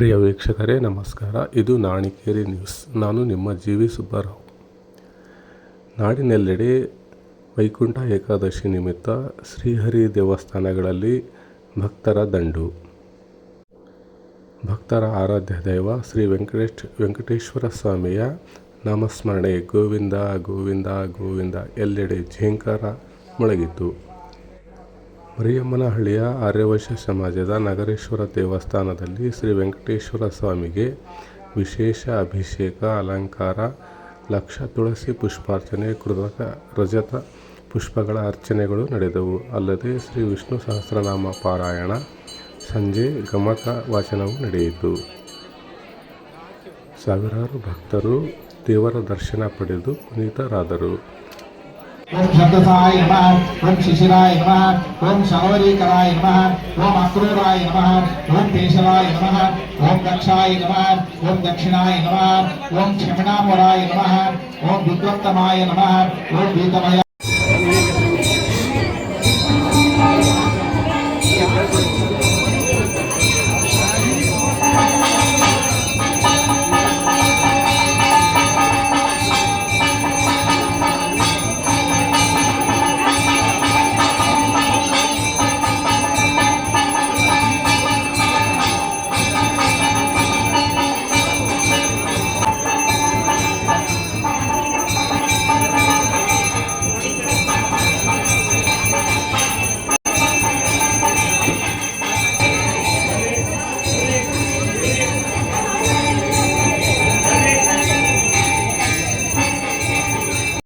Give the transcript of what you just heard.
ಪ್ರಿಯ ವೀಕ್ಷಕರೇ, ನಮಸ್ಕಾರ. ಇದು ನಾಣಿಕೇರಿ ನ್ಯೂಸ್. ನಾನು ನಿಮ್ಮ ಜಿ ವಿ ಸುಬ್ಬಾರಾವ್. ನಾಡಿನೆಲ್ಲೆಡೆ ವೈಕುಂಠ ಏಕಾದಶಿ ನಿಮಿತ್ತ ಶ್ರೀಹರಿ ದೇವಸ್ಥಾನಗಳಲ್ಲಿ ಭಕ್ತರ ದಂಡು. ಭಕ್ತರ ಆರಾಧ್ಯ ದೈವ ಶ್ರೀ ವೆಂಕಟೇಶ್, ವೆಂಕಟೇಶ್ವರ ಸ್ವಾಮಿಯ ನಾಮಸ್ಮರಣೆ ಗೋವಿಂದ ಗೋವಿಂದ ಗೋವಿಂದ, ಎಲ್ಲೆಡೆ ಝೇಂಕಾರ ಮೊಳಗಿತು ಮರಿಯಮ್ಮನಹಳ್ಳಿಯ ಆರ್ಯವೈಶ್ಯ ಸಮಾಜದ ನಗರೇಶ್ವರ ದೇವಸ್ಥಾನದಲ್ಲಿ ಶ್ರೀ ವೆಂಕಟೇಶ್ವರ ಸ್ವಾಮಿಗೆ ವಿಶೇಷ ಅಭಿಷೇಕ, ಅಲಂಕಾರ, ಲಕ್ಷ ತುಳಸಿ ಪುಷ್ಪಾರ್ಚನೆ, ಕೃತಕ ರಜತ ಪುಷ್ಪಗಳ ಅರ್ಚನೆಗಳು ನಡೆದವು. ಅಲ್ಲದೆ ಶ್ರೀ ವಿಷ್ಣು ಸಹಸ್ರನಾಮ ಪಾರಾಯಣ, ಸಂಜೆ ಗಮಕ ವಾಚನವು ನಡೆಯಿತು. ಸಾವಿರಾರು ಭಕ್ತರು ದೇವರ ದರ್ಶನ ಪಡೆದು ಪುನೀತರಾದರು. ओम शब्दसाय नमः। ओम शिशिराय नमः। ओम नमः। ओम अक्रूराय नमः। ओम पेशवाय नमः। ओम दक्षाय नमः। ओम दक्षिणाय नमः। ओम क्षमणामुराय नमः। ओम विद्वत्तमाय नमः। ओम गीतमय